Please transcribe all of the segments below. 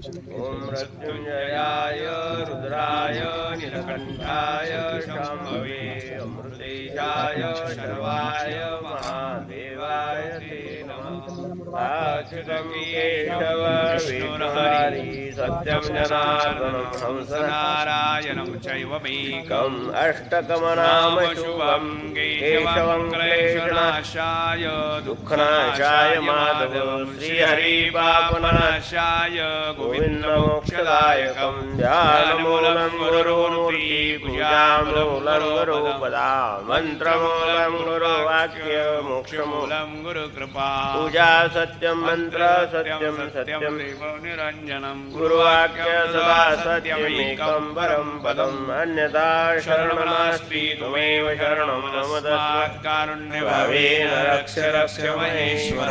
ॐ मृत्युञ्जयाय रुद्राय नीलकण्ठाय शम्भवे अमृतेशाय शर्वाय महादेवाय ते नमः अच्युतं केशव विष्णुर्हरि सत्यं जनार्दनं हंसनारायणं चैवमेकम् कम् अष्टकमनाम शुभं केशवं क्लेशनाश नाशाय दुःखनाशाय, माधव श्रीहरि पापनाशाय गोविन्दमोक्षदायकं ध्यानमूलं गुरुमूर्ति पूजामूलं गुरुपदा मन्त्रमूलं गुरुवाक्य मोक्षमूलं गुरुकृपा। पूजा सत्यं मन्त्र सत्यं सत्यं। निरञ्जनं गुरुवाक्य सदा सत्यमेकं परं पदम् अन्यथा शरणं त्वमेव शरणं मम तस्मात् कारुण्यभावेन रक्ष रक्ष महेश्वर।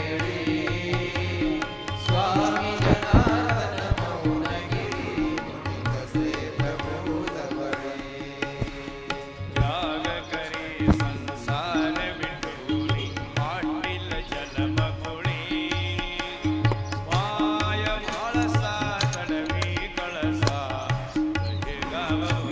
love.